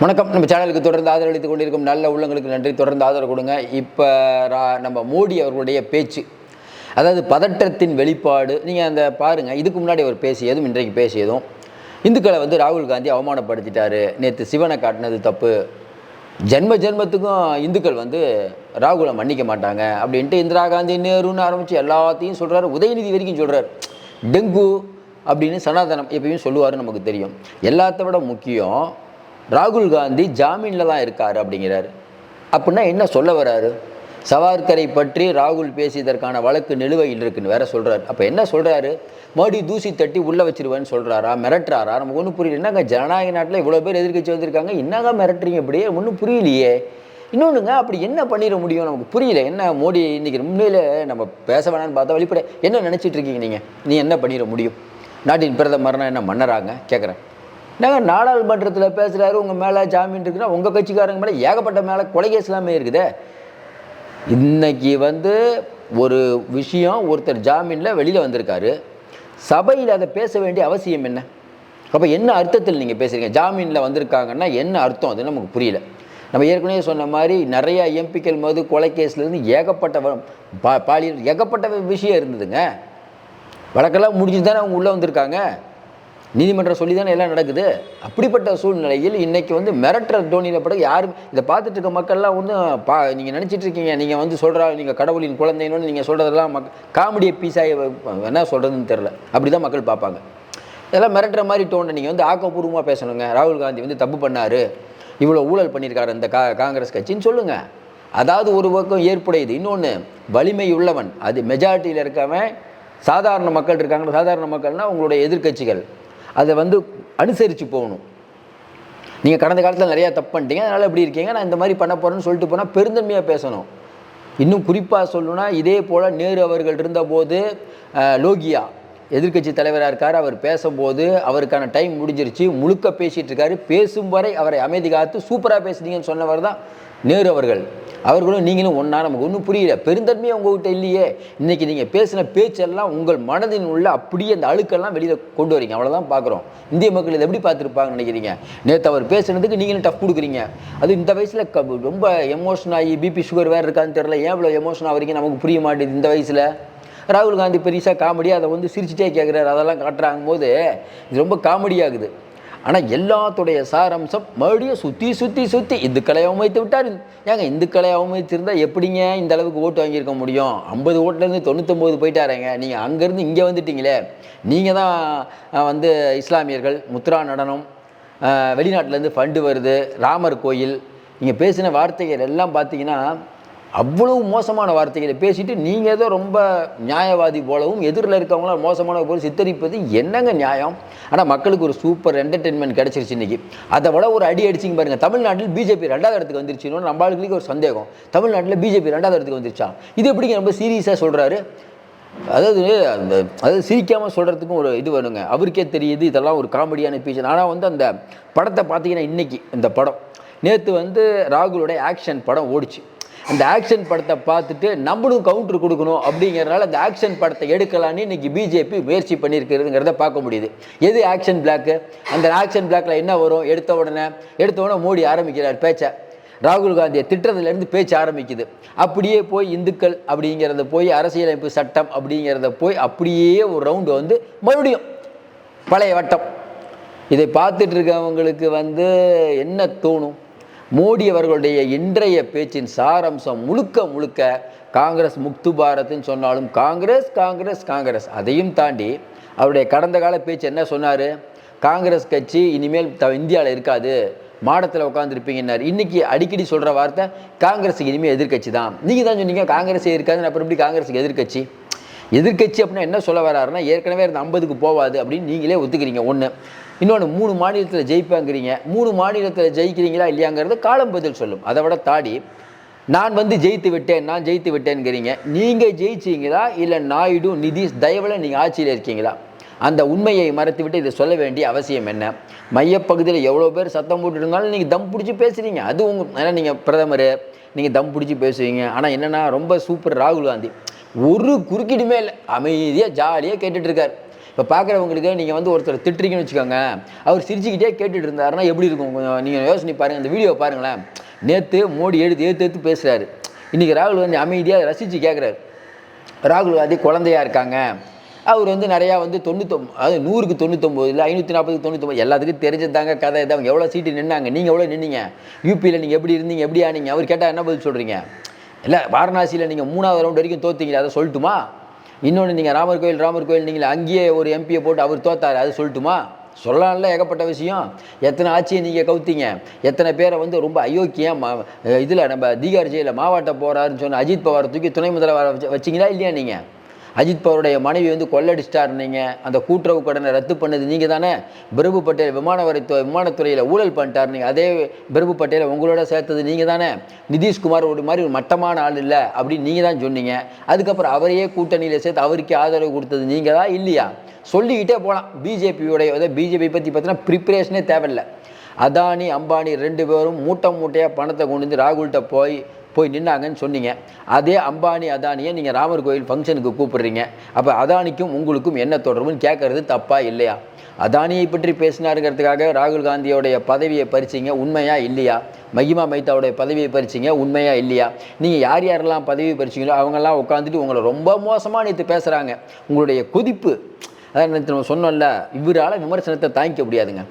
வணக்கம். நம்ம சேனலுக்கு தொடர்ந்து ஆதரவளித்துக் கொண்டிருக்கும் நல்ல உள்ளங்களுக்கு நன்றி. தொடர்ந்து ஆதரவு கொடுங்க. இப்போ நம்ம மோடி அவர்களுடைய பேச்சு. அதாவது பதற்றத்தின் வெளிப்பாடு. நீங்கள் அந்த பாருங்கள் இதுக்கு முன்னாடி அவர் பேசியதும் இன்றைக்கு பேசியதும். இந்துக்களை வந்து ராகுல் காந்தி அவமானப்படுத்திட்டாரு. நேற்று சிவனை காட்டினது தப்பு. ஜென்ம ஜென்மத்துக்கும் இந்துக்கள் வந்து ராகுலை மன்னிக்க மாட்டாங்க அப்படின்ட்டு இந்திரா காந்தி நேருன்னு ஆரம்பித்து எல்லாத்தையும் சொல்கிறாரு உதயநிதி வரைக்கும் சொல்கிறார் டெங்கு அப்படின்னு சனாதனம் எப்பயும் சொல்லுவார் நமக்கு தெரியும். எல்லாத்த விட முக்கியம் ராகுல் காந்தி ஜாமீனில் தான் இருக்கார் அப்படிங்கிறாரு. அப்படின்னா என்ன சொல்ல வராரு? சவார்கரை பற்றி ராகுல் பேசியதற்கான வழக்கு நிலுவையில் இருக்குன்னு வேற சொல்கிறார் அப்போ என்ன சொல்கிறாரு மோடி தூசி தட்டி உள்ளே வச்சிருவேன்னு சொல்கிறாரா மிரட்டுறாரா? நமக்கு ஒன்றும் புரியல. என்னங்க ஜனநாயக நாட்டில் இவ்வளோ பேர் எதிர்க்கட்சி வந்திருக்காங்க? என்னங்க மிரட்டுறீங்க இப்படியே? ஒன்றும் புரியலையே. இன்னொன்றுங்க அப்படி என்ன பண்ணிட முடியும் நமக்கு புரியல. என்ன மோடி இன்றைக்கி உண்மையில நம்ம பேச வேணான்னு பார்த்தா வெளிப்பட என்ன நினச்சிட்டு இருக்கீங்க நீங்கள் நீ என்ன பண்ணிட முடியும்? நாட்டின் பிரதமர்னா என்ன மன்னராங்க? கேட்குறேன் நாங்கள் நாடாளுமன்றத்தில் பேசுகிறாரு உங்கள் மேலே ஜாமீன் இருக்குன்னா உங்கள் கட்சிக்காரங்க மேலே ஏகப்பட்ட மேலே கொலை கேஸ் எல்லாமே இருக்குதே. இன்னைக்கு வந்து ஒரு விஷயம் ஒருத்தர் ஜாமீனில் வெளியில் வந்திருக்காரு. சபையில் அதை பேச வேண்டிய அவசியம் என்ன? அப்போ என்ன அர்த்தத்தில் நீங்கள் பேசுகிறீங்க ஜாமீனில் வந்திருக்காங்கன்னா என்ன அர்த்தம்? அது நமக்கு புரியல. நம்ம ஏற்கனவே சொன்ன மாதிரி நிறையா எம்பிக்கள் போது கொலை கேஸ்லேருந்து ஏகப்பட்ட பா பாலியல் ஏகப்பட்ட விஷயம் இருந்ததுங்க. வழக்கெல்லாம் முடிஞ்சு தானே அவங்க உள்ளே வந்திருக்காங்க. நீதிமன்றம் சொல்லி தானே எல்லாம் நடக்குது? அப்படிப்பட்ட சூழ்நிலையில் இன்றைக்கி வந்து மிரட்டுற தோனியில் படம் யாரும் இதை பார்த்துட்டு இருக்க மக்கள்லாம் வந்து பா நீங்கள் நினச்சிட்டு இருக்கீங்க. நீங்கள் வந்து சொல்கிறா நீங்கள் கடவுளின் குழந்தைன்னு நீங்கள் சொல்கிறதெல்லாம் மக் காமெடியை பீஸாக என்ன சொல்கிறதுன்னு தெரில அப்படி தான் மக்கள் பார்ப்பாங்க. இதெல்லாம் மிரட்டுற மாதிரி தோணு நீங்கள் வந்து ஆக்கப்பூர்வமாக பேசணுங்க. ராகுல் காந்தி வந்து தப்பு பண்ணார். இவ்வளோ ஊழல் பண்ணியிருக்காரு இந்த கா காங்கிரஸ் கட்சின்னு சொல்லுங்கள் அதாவது ஒரு பக்கம் ஏற்புடையது. இன்னொன்று வலிமை உள்ளவன். அது மெஜாரிட்டியில் இருக்கவன். சாதாரண மக்கள் இருக்காங்க. சாதாரண மக்கள்னால் உங்களுடைய எதிர்க்கட்சிகள். அதை வந்து அனுசரித்து போகணும். நீங்கள் கடந்த காலத்தில் நிறையா தப்பு பண்ணிட்டீங்க அதனால் இப்படி இருக்கீங்க நான் இந்த மாதிரி பண்ண போகிறேன்னு சொல்லிட்டு போனால் பெருந்தன்மையாக பேசணும். இன்னும் குறிப்பாக சொல்லணும்னா இதே போல் நேரு அவர்கள் இருந்தபோது லோகியா எதிர்க்கட்சி தலைவராக இருக்கார். அவர் பேசும்போது அவருக்கான டைம் முடிஞ்சிருச்சு. முழுக்க பேசிகிட்டு இருக்காரு. பேசும் வரை அவரை அமைதி காத்து சூப்பராக பேசுனீங்கன்னு சொன்னவர் தான் நேரு அவர்கள். அவர்களும் நீங்களும் ஒன்றா நமக்கு ஒன்றும் புரியல. பெருந்தன்மையே உங்கள்கிட்ட இல்லையே. இன்னைக்கு நீங்கள் பேசின பேச்செல்லாம் உங்கள் மனதின் உள்ள அப்படியே அந்த அழுக்கெல்லாம் வெளியில் கொண்டு வரீங்க. அவ்வளோதான் பார்க்குறோம் இந்திய மக்கள் இதை எப்படி பார்த்துருப்பாங்கன்னு நினைக்கிறீங்க? நேற்று அவர் பேசுனதுக்கு நீங்களும் டஃப் கொடுக்குறீங்க. அது இந்த வயசில் க ரொம்ப எமோஷன் ஆகி பிபி சுகர் வேறு இருக்கான்னு தெரில ஏன் இவ்வளோ எமோஷன் ஆகிறீங்க நமக்கு புரிய மாட்டேது இந்த வயசில்? ராகுல் காந்தி பெருசாக காமெடியாக அதை வந்து சிரிச்சிட்டே கேட்குறாரு அதெல்லாம் காட்டுறாங்க போது இது ரொம்ப காமெடியாகுது ஆனால் எல்லாத்துடைய சாரம்சம் மறுபடியும் சுற்றி சுற்றி சுற்றி இந்துக்களை அவமதித்து விட்டார் ஏங்க இந்துக்களை அவமதித்திருந்தால் எப்படிங்க இந்த அளவுக்கு ஓட்டு வாங்கியிருக்க முடியும்? ஐம்பது ஓட்டுலேருந்து தொண்ணூத்தொம்பது போயிட்டாரேங்க. நீங்கள் அங்கேருந்து இங்கே வந்துட்டீங்களே. நீங்கள் தான் வந்து இஸ்லாமியர்கள் முத்ரா நடனம் வெளிநாட்டிலேருந்து ஃபண்டு வருது ராமர் கோயில் நீங்கள் பேசின வார்த்தைகள் எல்லாம் பார்த்தீங்கன்னா அவ்வளவு மோசமான வார்த்தைகளை பேசிட்டு நீங்கள் ஏதோ ரொம்ப நியாயவாதி போலவும் எதிரில் இருக்கவங்களாம் மோசமான போல சித்தரிப்பது என்னங்க நியாயம்? ஆனால் மக்களுக்கு ஒரு சூப்பர் என்டர்டெயின்மெண்ட் கிடச்சிருச்சு இன்னைக்கு. அதை விட ஒரு அடி அடிச்சிங்க பாருங்கள் தமிழ்நாட்டில் பிஜேபி ரெண்டாவது இடத்துக்கு வந்துருச்சுன்னு நம்ம ஆளுகளுக்கு ஒரு சந்தேகம். தமிழ்நாட்டில் பிஜேபி ரெண்டாவது இடத்துக்கு வந்துருச்சா? இது எப்படிங்க ரொம்ப சீரியஸாக சொல்கிறாரு அதாவது அந்த அதாவது சிரிக்காமல் சொல்கிறதுக்கும் ஒரு இது வேணுங்க அவருக்கே தெரியுது இதெல்லாம் ஒரு காமெடியான பீஸ் ஆனால் வந்து அந்த படத்தை பார்த்தீங்கன்னா இன்னைக்கு இந்த படம். நேற்று வந்து ராகுலோடைய ஆக்ஷன் படம் ஓடிச்சு. அந்த ஆக்ஷன் படத்தை பார்த்துட்டு நம்மளும் கவுண்டர் கொடுக்கணும் அப்படிங்கிறனால அந்த ஆக்ஷன் படத்தை எடுக்கலான்னு இன்றைக்கி பிஜேபி முயற்சி பண்ணியிருக்கிறதுங்கிறத பார்க்க முடியுது. எது ஆக்ஷன் பிளாக்கு அந்த ஆக்ஷன் பிளாக்கில் என்ன வரும்? எடுத்த உடனே எடுத்த உடனே மோடி ஆரம்பிக்கிறார் பேச்சை. ராகுல் காந்தியை திட்டுறதுலேருந்து பேச்சு ஆரம்பிக்குது. அப்படியே போய் இந்துக்கள் அப்படிங்கிறத போய் அரசியலமைப்பு சட்டம் அப்படிங்கிறத போய் அப்படியே ஒரு ரவுண்டு வந்து மறுபடியும் பழைய வட்டம். இதை பார்த்துட்டு இருக்கவங்களுக்கு வந்து என்ன தோணும்? மோடி அவர்களுடைய இன்றைய பேச்சின் சாரம்சம் முழுக்க முழுக்க காங்கிரஸ் முக்து பாரத்னு சொன்னாலும் காங்கிரஸ் காங்கிரஸ் காங்கிரஸ். அதையும் தாண்டி அவருடைய கடந்த கால பேச்சு என்ன சொன்னார்? காங்கிரஸ் கட்சி இனிமேல் த இந்தியாவில் இருக்காது. மாடத்தில் உட்காந்துருப்பீங்கன்னார் இன்றைக்கி அடிக்கடி சொல்கிற வார்த்தை காங்கிரஸுக்கு இனிமேல் எதிர்க்கட்சி தான். நீங்கள் தான் சொன்னீங்க காங்கிரஸே இருக்காதுன்னு அப்புறம் எப்படி காங்கிரஸுக்கு எதிர்க்கட்சி? எதிர்க்கட்சி அப்படின்னா என்ன சொல்ல வராருன்னா ஏற்கனவே இருந்த ஐம்பதுக்கு போவாது அப்படின்னு நீங்களே ஒத்துக்கிறீங்க. ஒன்று இன்னொன்று மூணு மாநிலத்தில் ஜெயிப்பாங்கிறீங்க. மூணு மாநிலத்தில் ஜெயிக்கிறீங்களா இல்லையாங்கிறது காலம் பதில் சொல்லும். அதை விட தாடி நான் வந்து ஜெயித்து விட்டேன் நான் ஜெயித்து விட்டேன்ங்கிறீங்க. நீங்கள் ஜெயிச்சீங்களா? இல்லை நாயுடு நிதிஷ் தயவில் நீங்கள் ஆட்சியில் இருக்கீங்களா? அந்த உண்மையை மறைத்துவிட்டு இதை சொல்ல வேண்டிய அவசியம் என்ன? மையப்பகுதியில் எவ்வளோ பேர் சத்தம் போட்டுருந்தாலும் நீங்கள் தம் பிடிச்சி பேசுகிறீங்க அது உங்கள் ஏன்னா நீங்கள் பிரதமர் நீங்கள் தம் பிடிச்சி பேசுவீங்க. ஆனால் என்னென்னா ரொம்ப சூப்பர் ராகுல் காந்தி. ஒரு குறுக்கீடுமே இல்லை அமைதியாக ஜாலியாக கேட்டுட்டு இருக்கார். இப்போ பார்க்குறவங்களுக்கு நீங்கள் வந்து ஒருத்தர் திட்டுறீங்கன்னு வச்சுக்கோங்க. அவர் சிரிச்சுக்கிட்டே கேட்டுட்டு இருந்தாருன்னா எப்படி இருக்கும்? கொஞ்சம் நீங்கள் யோசனை பாருங்கள் இந்த வீடியோ பாருங்களேன். நேற்று மோடி எடுத்து ஏற்று எடுத்து பேசுகிறாரு இன்றைக்கி ராகுல் வந்து அமைதியாக ரசித்து கேட்குறாரு ராகுல் காந்தி குழந்தையா இருக்காங்க. அவர் வந்து நிறையா வந்து தொண்ணூத்தொம் அதாவது நூறுக்கு தொண்ணூத்தொம்பது இல்லை ஐநூற்றி நாற்பதுக்கு தொண்ணூத்தொம்பது எல்லாத்துக்கும் தெரிஞ்சதாங்க கதை. இது அவங்க எவ்வளோ சீட்டு நின்னாங்க. நீங்கள் எவ்வளோ நின்னீங்க? யூபியில் நீங்கள் எப்படி இருந்தீங்க? எப்படி ஆனீங்க? அவர் கேட்டால் என்ன பதில் சொல்கிறீங்க இல்லை வாரணாசியில் நீங்கள் மூணாவது ரவுண்ட் வரைக்கும் தோத்தீங்களா அதை சொல்லட்டுமா? இன்னொன்று நீங்கள் ராமர் கோயில் ராமர் கோயில் நீங்கள் அங்கேயே ஒரு எம்பியை போட்டு அவர் தோத்தார் அது சொல்லட்டுமா? சொல்லலாம்ல ஏகப்பட்ட விஷயம். எத்தனை ஆட்சியை நீங்கள் கவுத்தீங்க? எத்தனை பேரை வந்து ரொம்ப அயோக்கியம் இதில் நம்ம தீகார் ஜெயிலில் மாவட்ட போகிறாருன்னு சொன்ன அஜித் பவாரை தூக்கி துணை முதல்வர் வச்சிங்களா இல்லையா நீங்கள் அஜித் பவருடைய மனைவி வந்து கொள்ளடிச்சிட்டார் அந்த கூட்டுறவு கடனை ரத்து பண்ணது நீங்கள் தானே? பிரபு பட்டேல் விமானவரை விமானத்துறையில் ஊழல் பண்ணிட்டார் நீங்கள் அதே பிரபு பட்டேலை உங்களோட சேர்த்தது நீங்கள் தானே? நிதிஷ்குமார் ஒரு மாதிரி ஒரு மட்டமான ஆள் இல்லை அப்படின்னு நீங்கள் தான் சொன்னீங்க. அதுக்கப்புறம் அவரையே கூட்டணியில் சேர்த்து அவருக்கே ஆதரவு கொடுத்தது நீங்கள் தான் இல்லையா? சொல்லிக்கிட்டே போகலாம் பிஜேபியோடைய பிஜேபி பற்றி பார்த்தீங்கன்னா ப்ரிப்பரேஷனே தேவையில்லை. அதானி அம்பானி ரெண்டு பேரும் மூட்டை மூட்டையாக பணத்தை கொண்டு வந்து ராகுல்கிட்ட போய் போய் நின்னாங்கன்னு சொன்னீங்க. அதே அம்பானி அதானியை நீங்கள் ராமர் கோயில் ஃபங்க்ஷனுக்கு கூப்பிடுறீங்க. அப்போ அதானிக்கும் உங்களுக்கும் என்ன தொடர்புன்னு கேட்கறது தப்பா இல்லையா? அதானியை பற்றி பேசினாருங்கிறதுக்காக ராகுல் காந்தியோடைய பதவியை பறிச்சிங்க உண்மையா இல்லையா? மகிமா மைத்தாவுடைய பதவியை பறிச்சிங்க உண்மையா இல்லையா? நீங்கள் யார் யாரெல்லாம் பதவி பறிச்சிங்களோ அவங்கெல்லாம் உட்காந்துட்டு உங்களை ரொம்ப மோசமாக நேற்று பேசுகிறாங்க உங்களுடைய கொதிப்பு அதான் நேற்று நம்ம சொன்னோம்ல இவரால் விமர்சனத்தை தாங்கிக்க முடியாதுங்க.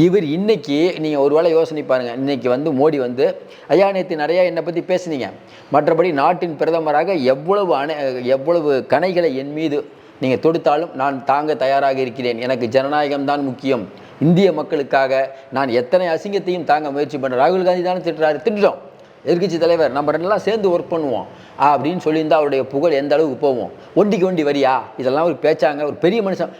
இவர் இன்னைக்கு நீங்கள் ஒரு வேளை யோசனை பாருங்கள் இன்றைக்கி வந்து மோடி வந்து ஐயா நேற்று நிறையா என்னை பற்றி பேசுனீங்க. மற்றபடி நாட்டின் பிரதமராக எவ்வளவு அணை எவ்வளவு கணைகளை என் மீது நீங்கள் தொடுத்தாலும் நான் தாங்க தயாராக இருக்கிறேன். எனக்கு ஜனநாயகம் தான் முக்கியம். இந்திய மக்களுக்காக நான் எத்தனை அசிங்கத்தையும் தாங்க முயற்சி பண்ணுறேன் ராகுல் காந்தி தானே திட்டுறாரு. திட்டுறோம். எதிர்க்கட்சி தலைவர் நம்ம ரெண்டெல்லாம் சேர்ந்து ஒர்க் பண்ணுவோம். அப்படின்னு சொல்லியிருந்தா அவருடைய புகழ் எந்த அளவுக்கு போவோம் ஒண்டிக்கு ஒண்டி வரியா? இதெல்லாம் ஒரு பேச்சாங்க ஒரு பெரிய மனுஷன்.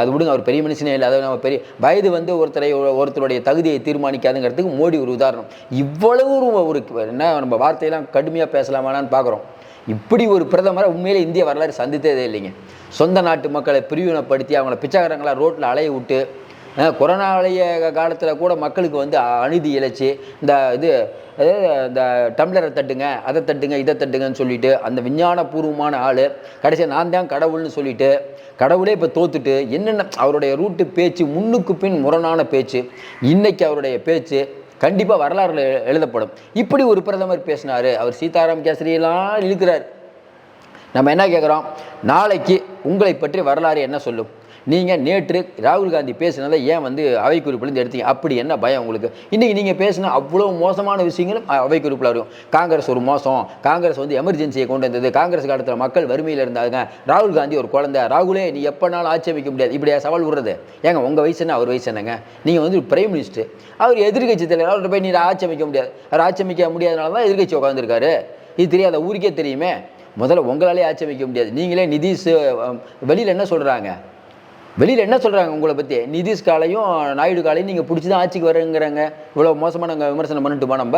அது விடுங்க அவர் பெரிய மனுஷனே இல்லை. அதாவது நம்ம பெரிய வயது வந்து ஒருத்தரை ஒருத்தருடைய தகுதியை தீர்மானிக்காதுங்கிறதுக்கு மோடி ஒரு உதாரணம். இவ்வளவு ஒரு ஒரு என்ன நம்ம வார்த்தையெல்லாம் கடுமையாக பேசலாமான்னு பார்க்குறோம். இப்படி ஒரு பிரதமரை உண்மையிலே இந்திய வரலாறு சந்தித்ததே இல்லைங்க. சொந்த நாட்டு மக்களை பிரிவினைப்படுத்தி அவங்கள பிச்சைக்காரங்களாக ரோட்டில் அலைய விட்டு கொரோனாவுடைய காலத்தில் கூட மக்களுக்கு வந்து அநீதி இழைச்சி இந்த இது இந்த டம்ளரை தட்டுங்க அதை தட்டுங்க இதை தட்டுங்கன்னு சொல்லிட்டு அந்த விஞ்ஞானபூர்வமான ஆள் கடைசியாக நான் தான் கடவுள்னு சொல்லிட்டு கடவுளே இப்போ தோத்துட்டு என்னென்ன அவருடைய ரூட்டு பேச்சு முன்னுக்கு பின் முரணான பேச்சு இன்னைக்கு அவருடைய பேச்சு கண்டிப்பாக வரலாறுல எழுதப்படும். இப்படி ஒரு பிரதமர் பேசினார் அவர் சீதாராம் கேசரியெல்லாம் இழுக்கிறார். நம்ம என்ன கேட்குறோம் நாளைக்கு உங்களை பற்றி வரலாறு என்ன சொல்லும்? நீங்கள் நேற்று ராகுல் காந்தி பேசினதை ஏன் வந்து அவை குறிப்பிலேருந்து எடுத்தீங்க? அப்படி என்ன பயம் உங்களுக்கு? இன்றைக்கி நீங்கள் பேசின அவ்வளோ மோசமான விஷயங்களும் அவை குறிப்பில் வரும். காங்கிரஸ் ஒரு மோசம். காங்கிரஸ் வந்து எமர்ஜென்சியை கொண்டு வந்தது. காங்கிரஸ் காலத்தில் மக்கள் வறுமையில் இருந்தாங்க. ராகுல் காந்தி ஒரு குழந்தை. ராகுலே நீ எப்போனாலும் ஆட்சி அமைக்க முடியாது. இப்படியா சவால் விடுறது? ஏங்க உங்கள் வயசு என்ன? அவர் வயசு என்னங்க? நீங்கள் வந்து பிரைம் மினிஸ்டர் அவர் எதிர்க்கட்சி தலைவர். அவர்கிட்ட போய் நீ ஆட்சி அமைக்க முடியாது. அவர் ஆட்சி அமைக்க முடியாதனால தான் எதிர்க்கட்சி உட்காந்துருக்காரு இது தெரியாத ஊருக்கே தெரியுமே. முதல்ல உங்களாலே ஆட்சி அமைக்க முடியாது. நீங்களே நிதிஷ் வெளியில் என்ன சொல்கிறாங்க வெளியில் என்ன சொல்கிறாங்க உங்களை பற்றி நிதிஷ் காலையும் நாயுடு காலையும் நீங்கள் பிடிச்சி தான் ஆட்சிக்கு வரேங்கிறாங்க. இவ்வளோ மோசமாக நாங்கள் விமர்சனம் பண்ணிட்டுமா நம்ம?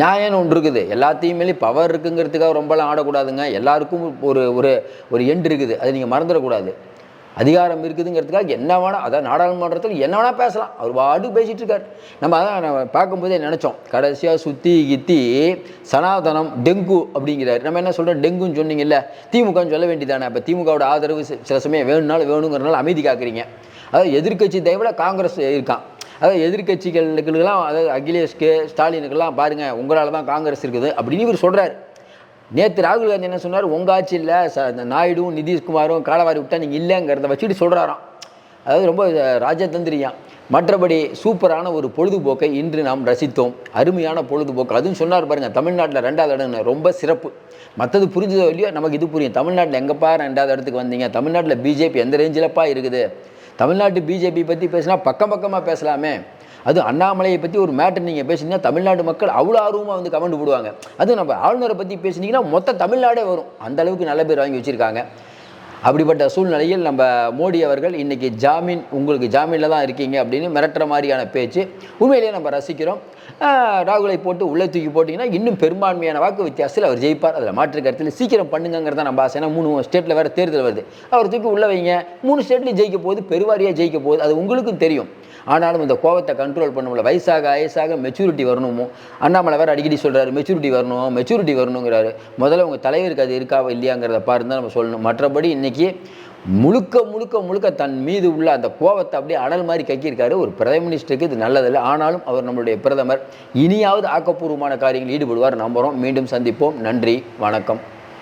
நியாயம்னு ஒன்று இருக்குது. எல்லாத்தையுமே பவர் இருக்குங்கிறதுக்காக ரொம்பலாம் ஆடக்கூடாதுங்க. எல்லாருக்கும் ஒரு ஒரு ஒரு எண்டு இருக்குது. அதை நீங்கள் மறந்துடக்கூடாது. அதிகாரம் இருக்குதுங்கிறதுக்காக என்ன வேணால் அதான் நாடாளுமன்றத்தில் என்ன வேணால் பேசலாம். அவர் பாட்டு பேசிகிட்டு இருக்கார். நம்ம அதான் பார்க்கும்போதே நினச்சோம் கடைசியாக சுற்றி கித்தி சனாதனம் டெங்கு அப்படிங்கிறார். நம்ம என்ன சொல்கிறோம் டெங்குன்னு சொன்னீங்கல்ல திமுகன்னு சொல்ல வேண்டியதானே அப்போ திமுகவோட ஆதரவு சில சமயம் வேணும்னாலும் வேணுங்கிறனால அமைதி காக்குறீங்க. அதாவது எதிர்கட்சி தயவுல காங்கிரஸ் இருக்கான். அதாவது எதிர்கட்சிகளுக்கெல்லாம் அதாவது அகிலேஷ்க்கு ஸ்டாலினுக்கெல்லாம் பாருங்கள் உங்களால் தான் காங்கிரஸ் இருக்குது அப்படின்னு இவர் சொல்கிறார் நேற்று ராகுல் காந்தி என்ன சொன்னார்? உங்கள் ஆட்சியில் ச இந்த நாயுடும் நிதிஷ்குமாரும் காலவாரி விட்டா நீங்கள் இல்லைங்கிறத வச்சுட்டு சொல்கிறாராம் அதாவது ரொம்ப ராஜதந்திரியான் மற்றபடி சூப்பரான ஒரு பொழுதுபோக்கை இன்று நாம் ரசித்தோம். அருமையான பொழுதுபோக்கு. அதுவும் சொன்னார் பாருங்க தமிழ்நாட்டில் ரெண்டாவது இடம் ரொம்ப சிறப்பு. மற்றது புரிஞ்சதோ இல்லையோ நமக்கு இது புரியும். தமிழ்நாட்டில் எங்கேப்பா ரெண்டாவது இடத்துக்கு வந்தீங்க? தமிழ்நாட்டில் பிஜேபி எந்த ரேஞ்சிலப்பா இருக்குது? தமிழ்நாட்டு பிஜேபி பற்றி பேசினா பக்கம் பக்கமாக பேசலாமே. அது அண்ணாமலையை பற்றி ஒரு மேட்டர் நீங்கள் பேசுனீங்கன்னா தமிழ்நாடு மக்கள் அவ்வளோ ஆர்வமாக வந்து கமெண்ட் போடுவாங்க. அதுவும் நம்ம ஆளுநரை பற்றி பேசுனீங்கன்னா மொத்த தமிழ்நாடே வரும். அந்த அளவுக்கு நல்ல பேர் வாங்கி வச்சுருக்காங்க. அப்படிப்பட்ட சூழ்நிலையில் நம்ம மோடி அவர்கள் இன்றைக்கி ஜாமீன் உங்களுக்கு ஜாமீனில் தான் இருக்கீங்க அப்படின்னு மிரட்டுற மாதிரியான பேச்சு உண்மையிலேயே நம்ம ரசிக்கிறோம். ராகுலை போட்டு உள்ளே தூக்கி போட்டிங்கன்னா இன்னும் பெரும்பான்மையான வாக்கு வித்தியாசத்தில் அவர் ஜெயிப்பார். அதில் மாற்று கருத்தில் சீக்கிரம் பண்ணுங்கிறத நம்ம ஆசை. ஏன்னா மூணு ஸ்டேட்டில் வேறு தேர்தல் வருது. அவர் தூக்கி உள்ளே வைங்க. மூணு ஸ்டேட்லையும் ஜெயிக்க போகுது பெருவாரியாக ஜெயிக்க போகுது அது உங்களுக்கும் தெரியும். ஆனாலும் இந்த கோவத்தை கண்ட்ரோல் பண்ண முடியல வயசாக வயசாக மெச்சூரிட்டி வரணுமோ? அண்ணாமலை வேறு அடிக்கடி சொல்கிறாரு மெச்சூரிட்டி வரணும் மெச்சூரிட்டி வரணுங்கிறாரு. முதல்ல உங்கள் தலைவருக்கு அது இருக்கா இல்லையாங்கிறத பாருன்னு தான் நம்ம சொல்லணும். மற்றபடி இன்றைக்கி முழுக்க முழுக்க முழுக்க தன் மீது உள்ள அந்த கோபத்தை அப்படியே அனல் மாதிரி கக்கியிருக்காரு ஒரு பிரதம மினிஸ்டருக்கு. இது நல்லதில்லை. ஆனாலும் அவர் நம்மளுடைய பிரதமர் இனியாவது ஆக்கப்பூர்வமான காரியங்களில் ஈடுபடுவார். நம்புகிறோம் மீண்டும் சந்திப்போம். நன்றி. வணக்கம்.